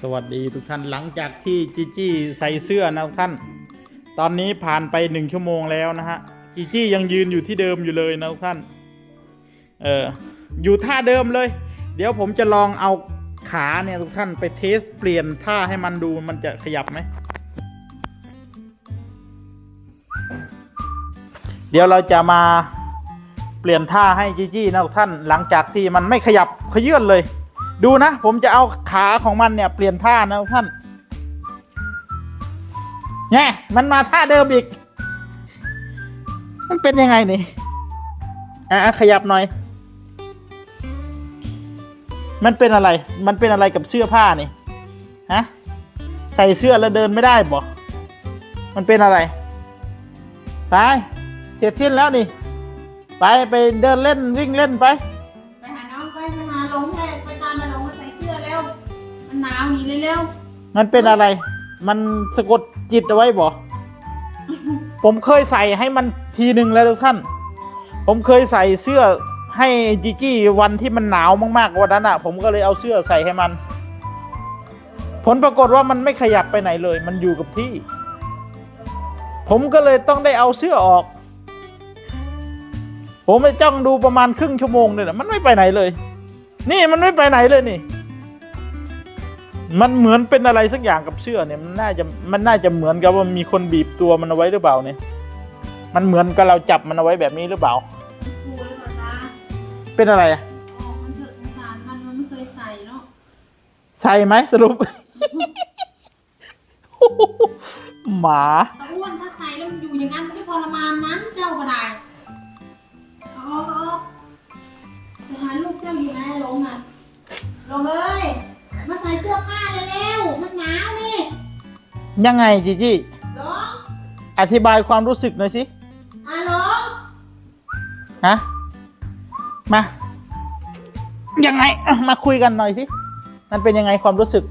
สวัสดีทุกท่านหลังจากที่จีจี้ใส่เสื้อนะทุกท่าน ตอนนี้ผ่านไปหนึ่งชั่วโมงแล้วนะฮะจีจี้ยังยืนอยู่ที่เดิมอยู่เลยนะทุกท่านเอออยู่ท่าเดิมเลย เดี๋ยวผมจะลองเอาขาเนี่ยทุกท่านไปเทสเปลี่ยนท่าให้มันดูมันจะขยับไหมเดี๋ยวเราจะมาเปลี่ยนท่าให้จีจี้นะทุกท่าน หลังจากที่มันไม่ขยับขยื่นเลย ดูนะ ผมจะเอาขาของมันเนี่ยเปลี่ยนท่านะท่านแง่มันมาท่าเดิมอีก มันเป็นยังไงนี่ อะขยับหน่อย มันเป็นอะไร มันเป็นอะไรกับเสื้อผ้านี่ ฮะ ใส่เสื้อแล้วเดินไม่ได้บอก มันเป็นอะไร ไป เสร็จสิ้นแล้วนี่ ไปไปเดินเล่นวิ่งเล่นไป เร็วมันเป็นอะไร มันสะกดจิตเอาไว้บ่ผมเคยใส่ให้มันทีหนึ่งแล้วทุกท่าน ผมเคยใส่เสื้อให้จีจี้วันที่มันหนาวมากๆวันนั้นอะ ผมก็เลยเอาเสื้อใส่ให้มัน ผลปรากฏว่ามันไม่ขยับไปไหนเลย มันอยู่กับที่ ผมก็เลยต้องได้เอาเสื้อออก ผมไปจ้องดูประมาณครึ่งชั่วโมงเลยนะมันไม่ไปไหนเลย นี่มันไม่ไปไหนเลยนี่ มันเหมือนเป็นอะไรสักอย่างกับเสื้อเนี่ยมันน่าจะมันน่าจะเหมือนกับว่ามีคนบีบตัวมันเอาไว้หรือเปล่าเนี่ย มันเหมือนกับเราจับมันเอาไว้แบบนี้หรือเปล่าๆกลัวเลยป่ะจ๊ะเป็นอะไรอะอ๋อมันเถอะสงสารมันมันไม่เคยใส่เนาะใช่ไหมสรุป หมา แต่อ้วนถ้าใส่แล้วมันอยู่อย่างนั้นมันก็ทรมานนั้นเจ้าก็ได้เอาออกเอาออกไปหาลูกเจ้าอยู่ไหนหลงอะหลงเลย มาใส่เสื้อผ้าเร็วๆมันหนาวนี่ยังไงจีจี้หลงอธิบายความรู้สึกหน่อยสิอะหลงฮะมายังไงอะมาคุยกันหน่อยสิมันเป็นยังไงความรู้สึก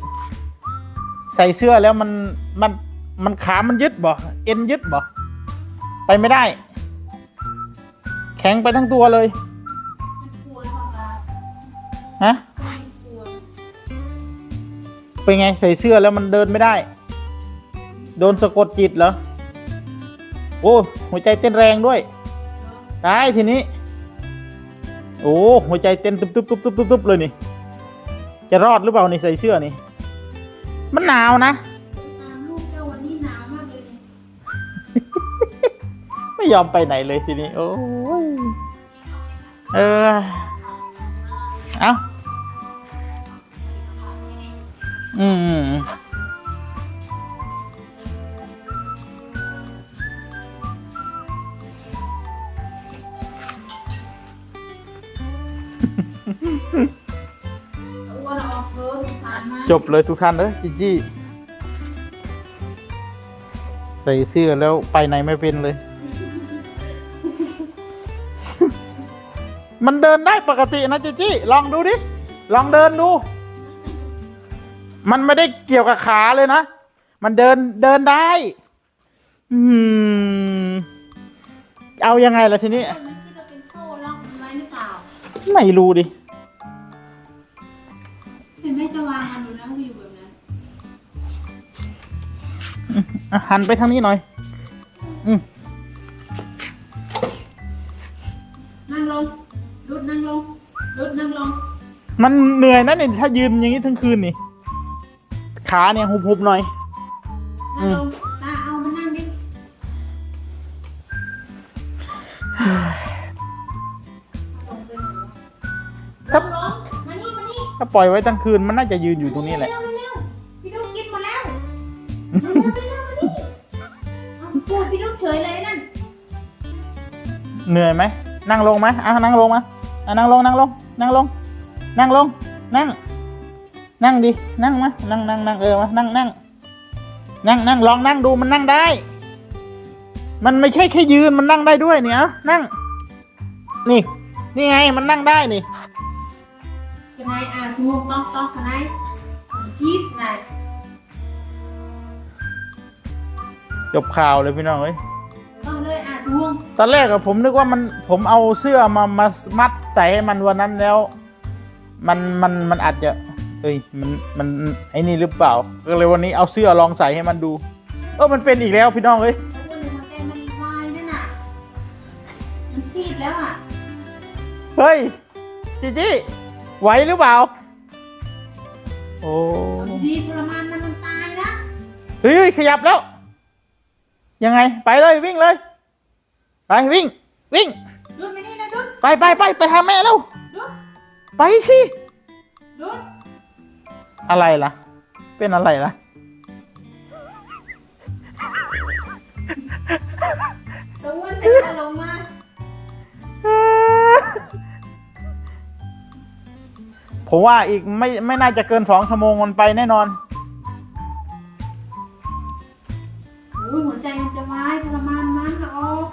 ใส่เสื้อแล้วมันมันมันขามันยึดบ่เอ็นยึดบ่ไปไม่ได้ แข็งไปทั้งตัวเลยมันกลัวหรือเปล่าจ๊ะฮะมันกลัว เป็นไงใส่เสื้อแล้วมันเดินไม่ได้ โดนสะกดจิตเหรอ โอ้หัวใจเต้นแรงด้วย ตายทีนี้ โอ้หัวใจเต้นตุ๊บตุ๊บตุ๊บตุ๊บตุ๊บตุ๊บเลยนี่ จะรอดหรือเปล่านี่ใส่เสื้อนี่ มันหนาวนะตามลูกเจ้าวันนี้หนาวมากเลยเนี่ยไม่ยอมไปไหนเลยทีนี้ โอ้ย เออ อืมอ้วนออกเถอะสงสารมันจบเลยทุกท่านเลยจีจี้ใส่เสื้อแล้วไปไหนไม่เป็นเลย มันเดินได้ปกตินะจีจี้ลองดูดิ ลองเดินดู มันไม่ได้เกี่ยวกับขาเลยนะ มันเดินเดินได้ อืม เอายังไงล่ะทีนี้ไม่คิดว่าเป็นโซ่ล็อกไว้หรือเปล่า ไม่รู้ดิ เห็นไหมจะวางมันอยู่แล้วก็อยู่แบบนั้นอะหันไปทางนี้หน่อยอืมนั่งลงรุดนั่งลงรุดนั่งลงมันเหนื่อยนะเนี่ยถ้ายืนอย่างนี้ทั้งคืนนี่ ขาเนี่ยหุบๆหน่อย นั่งลงตาเอามานั่งดิลงไปหน่อยวะครับลงมานี่มานี่ถ้าปล่อยไว้ทั้งคืนมันน่าจะยืนอยู่ตรงนี้แหละ เร็วเร็วพี่ดุ๊กกินหมดแล้วเร็วเร็วเร็วมานี่เอาพูดพี่ดุ๊กเฉยเลยนั่นเหนื่อยไหมนั่งลงไหมอะนั่งลงมาอะนั่งลงนั่งลง นั่งลง นั่งลง นั่ง นั่งดิ นั่งมา นั่งนั่งนั่งเออมานั่งนั่งนั่งนั่งลองนั่งดูมันนั่งได้ มันไม่ใช่แค่ยืนมันนั่งได้ด้วยเนี่ยอะนั่ง นี่ นี่ไงมันนั่งได้นี่ cái này à thu hông to to cái này chít này จบข่าวเลยพี่น้องเอ้ย to เลย à thu hông ตอนแรกอะผมนึกว่ามันผมเอาเสื้อมามามัดใส่ให้มันวันนั้นแล้ว มันมันมันอาจจะ เฮ้ยมันมันไอ้นี่หรือเปล่า ก็เลยวันนี้เอาเสื้อลองใส่ให้มันดู เออมันเป็นอีกแล้วพี่น้องเอ้ยแล้ววันหนึ่งมันเป็นมันลายนั่นน่ะ มันซีดแล้วอะ เฮ้ยจีจี้ไหวหรือเปล่า โอ้ดีทรมานมันมันตายนะ เฮ้ยเฮ้ยขยับแล้ว ยังไงไปเลยวิ่งเลย ไปวิ่ง วิ่ง ดุดไปนี่นะดุดไปไปไปไปหาแม่แล้ว ดุดไปสิ ดุด อะไรล่ะ เป็นอะไรล่ะตัวอ้วนใส่กระลงมาผมว่าอีกไม่ไม่น่าจะเกินสองชั่วโมงมันไปแน่นอนโอ้ยหัวใจมันจะวายทรมานมันละออก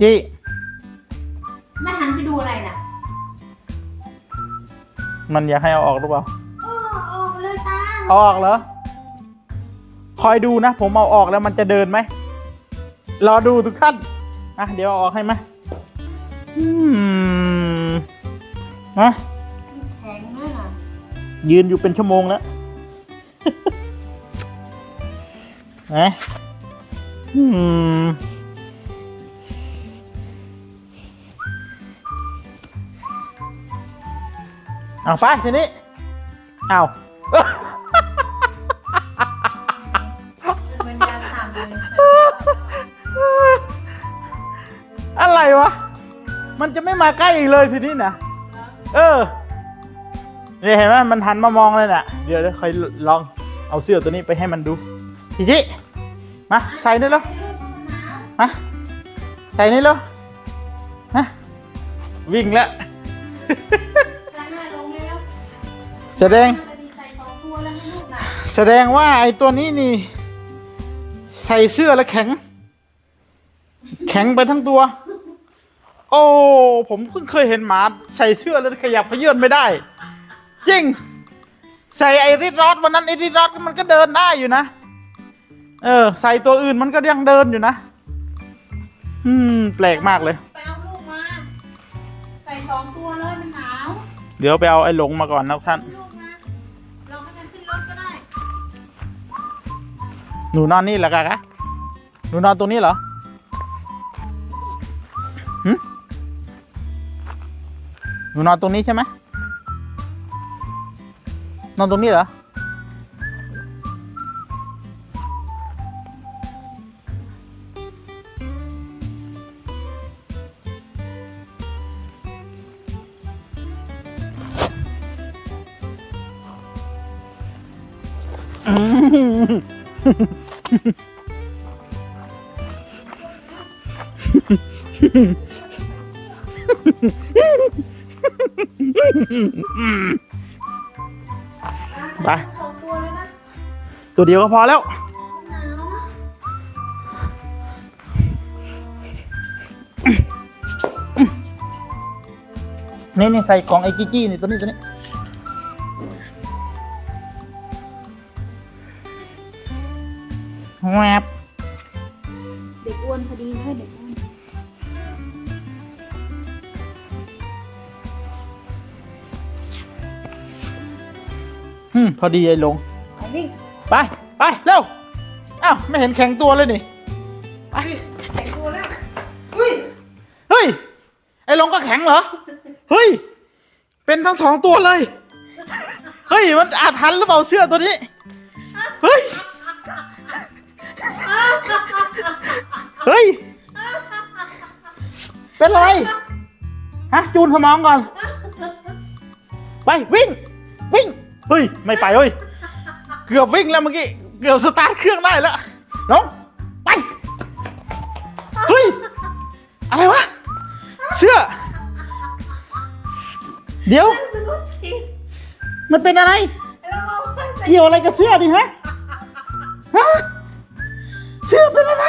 จี มันอยากให้เอาออกหรือเปล่าเออออกเลยตาเอาออกเหรอ คอยดูนะ ผมเอาออกแล้วมันจะเดินไหม รอดูทุกท่านอะเดี๋ยวเอาออกให้ไหมอืมนะแข็งด้วยน่ะยืนอยู่เป็นชั่วโมงแล้ว นะอืม เอาไปทีนี้ เอาเป็นยาสามเลยอะไรวะ มันจะไม่มาใกล้อีกเลยทีนี้นะเออเนี่ยเห็นไหมมันหันมามองเลยน่ะ เดี๋ยวเดี๋ยวค่อยลองเอาเสื้อตัวนี้ไปให้มันดูพี่จิมาใส่นี่แล้วมาใส่นี่แล้วนะวิ่งแล้ว แสดงใส่สองตัวแล้วให้ลูกน่ะแสดงว่าไอ้ตัวนี้นี่ ใส่เสื้อแล้วแข็ง แข็งไปทั้งตัว โอ้ผมเพิ่งเคยเห็นหมาใส่เสื้อแล้วขยับขยื่นไม่ได้จริงใส่ไอริดรอดวันนั้นไอริดรอดมันก็เดินได้อยู่นะ เออ ใส่ตัวอื่นมันก็ยังเดินอยู่นะ อืม แปลกมากเลย ไปเอาลูกมา ใส่สองตัวเลยมันหนาว เดี๋ยวไปเอาไอ้หลงมาก่อนนะท่าน หนูนอนนี่แหละกะกะหนูนอนตรงนี้เหรอหึหนูนอนตรงนี้ใช่ไหมนอนตรงนี้เหรอไปสอง ตัวเลยนะตัวเดียวก็พอแล้วมันหนาวนะนี่นี่ใส่กล่องไอ้กี้จี้นี่ตัวนี้ตัวนี้ แวบเด็กอ้วนพอดีเลยเด็กอ้วนอืมพอดีไอ้ลงไปวิ่งไป ไป เร็ว อ้าว ไม่เห็นแข็งตัวเลยนี่ ไปแต่งตัวแล้วอุ้ยเฮ้ย ไอ้ลงก็แข็งเหรอ เฮ้ย เป็นทั้งสองตัวเลย เฮ้ย มันอาถรรพ์หรือเปล่าเสื้อตัวนี้ เฮ้ย เฮ้ย เป็นไร ฮะ จูนสมองก่อน ไป วิ่ง วิ่ง เฮ้ย ไม่ไปเฮ้ย เกือบวิ่งแล้วเมื่อกี้ เกือบสตาร์ทเครื่องได้แล้วน้องไป เฮ้ย อะไรวะ เสื้อ เดี๋ยว มันเป็นอะไร เกี่ยวอะไรกับเสื้อดิฮะ ฮะ เสื้อเป็นอะไร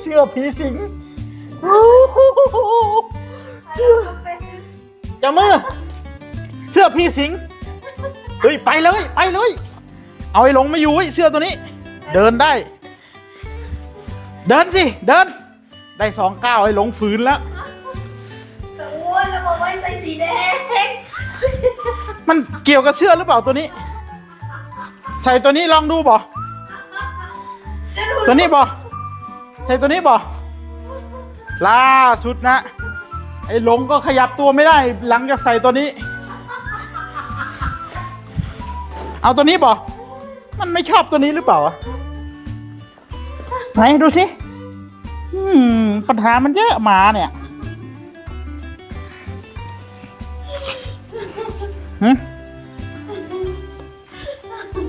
เสื้อผีสิงโอ้โหเสื้อเป็นจับมือเสื้อผีสิงเฮ้ยไปเลยไปเลย เอาไอ้หลงมาอยู่ไว้ยเสื้อตัวนี้ เดินได้ เดินสิเดิน ได้สองก้าวไอ้หลงฝืนแล้วแต่อ้วนแล้วบอกไว้ใส่แดงมันเกี่ยวกับเสื้อหรือเปล่าตัวนี้ ใส่ตัวนี้ลองดูบ่จะดูตัวนี้บ่ ใส่ตัวนี้บ่ล่าสุดนะ ไอ้หลงก็ขยับตัวไม่ได้ หลังจากใส่ตัวนี้ เอาตัวนี้บ่มันไม่ชอบตัวนี้หรือเปล่าไหนดูสิปัญหามันเยอะหมาเนี่ย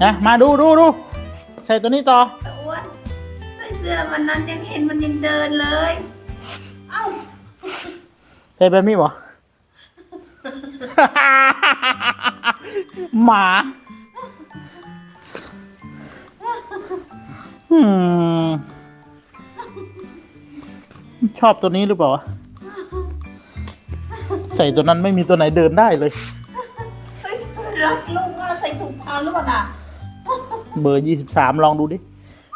นะมาดูดูดูใส่ตัวนี้ต่อ ส่เสื้อวันนั้นยังเห็นมันยังเดินเลย เอ้าใส่แบบนี้บ่ หมาอืมชอบตัวนี้หรือเปล่าวะใส่ตัวนั้นไม่มีตัวไหนเดินได้เลย เฮ้ยรักลูกว่าใส่ถุงเท้าหรือเปล่าน่ะ เบอร์ยี่สิบสามลองดูดิ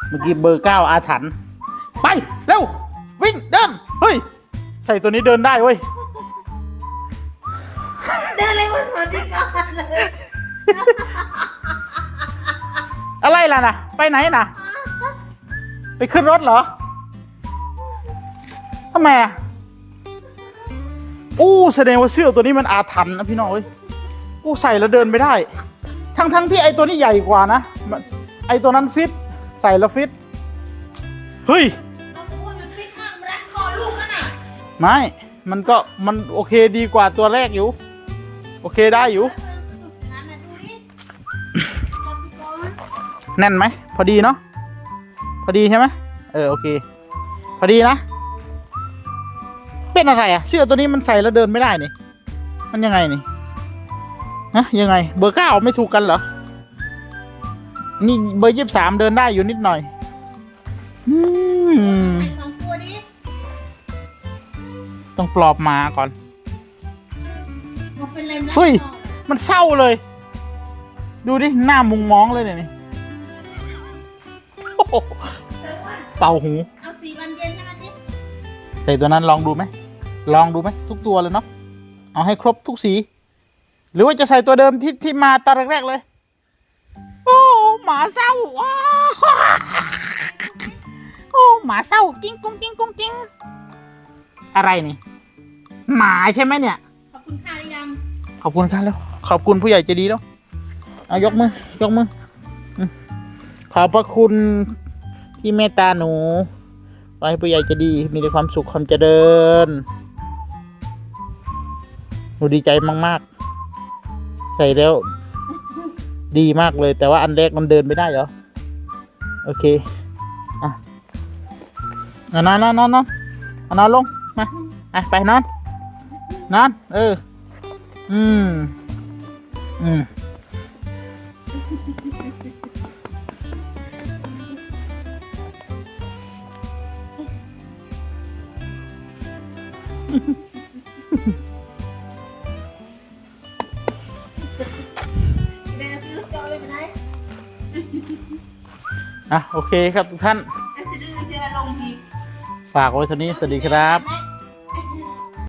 เมื่อกี้เบอร์เก้าอาถรรพ์ไปเร็ววิ่งเดินเฮ้ยใส่ตัวนี้เดินได้เว้ยเดินเลยมันเหมือนที่กันเลยอะไรล่ะนะไปไหนนะไปขึ้นรถเหรอทำไมอะอู้แสดงว่าเสื้อตัวนี้มันอาถรรพ์นะพี่น้องเอ้ยอู้ใส่แล้วเดินไม่ได้ ทั้งทั้งที่ไอตัวนี้ใหญ่กว่านะมันไอตัวนั้นฟิต ใส่แล้วฟิต เฮ้ยเอาอ้วนมันฟิตข้างรักคอลูกนั่นน่ะไม่ มันก็มันโอเคดีกว่าตัวแรกอยู่ โอเคได้อยู่ฝึกงานน่ะดูดิจับก่อนแน่นไหม พอดีเนาะ พอดีใช่ไหมเออโอเค พอดีนะ เป็นอะไรอะเสื้อตัวนี้มันใส่แล้วเดินไม่ได้นี่ มันยังไงนี่ ฮะยังไง เบอร์เก้าไม่ถูกกันเหรอ นี่เบอร์ยี่สิบสามเดินได้อยู่นิดหน่อยอืมใส่สองตัวดิต้องปลอบหมาก่อน มันเป็นอะไรนะเฮ้ย มันเศร้าเลย ดูดิ หน้ามุงมองเลยเนี่ยนี่โอ้โหเป่าหู เอาสีวันเย็นให้มันดิใส่ตัวนั้นลองดูไหม ลองดูไหม ทุกตัวเลยเนาะ เอาให้ครบทุกสี หรือว่าจะใส่ตัวเดิมที่ที่มาตอนแรกๆเลยโอ้ หมาเศร้าว้าวโอ้หมาเศร้ากิ้งกุ้งกิ้งกุ้งกิ้งอะไรนี่ หมาใช่ไหมเนี่ย ขอบคุณค่ะหรือยังขอบคุณครับแล้ว ขอบคุณผู้ใหญ่ใจดีแล้วเอายกมือยกมืออืมขอบพระคุณที่เมตตาหนูขอให้ผู้ใหญ่ใจดี มีแต่ความสุขความเจริญ หนูดีใจมาก ๆ ใส่แล้ว ดีมากเลย แต่ว่าอันแรกมันเดินไม่ได้เหรอ โอเค อะนอนนอนนอนนอนนอนลง มาอะไปนอน นอน เออ อืม อืมเอะโอเคครับทุกท่านแล้วซื้อเชื่อลงทีฝากไว้เท่านี้ สวัสดีครับแม่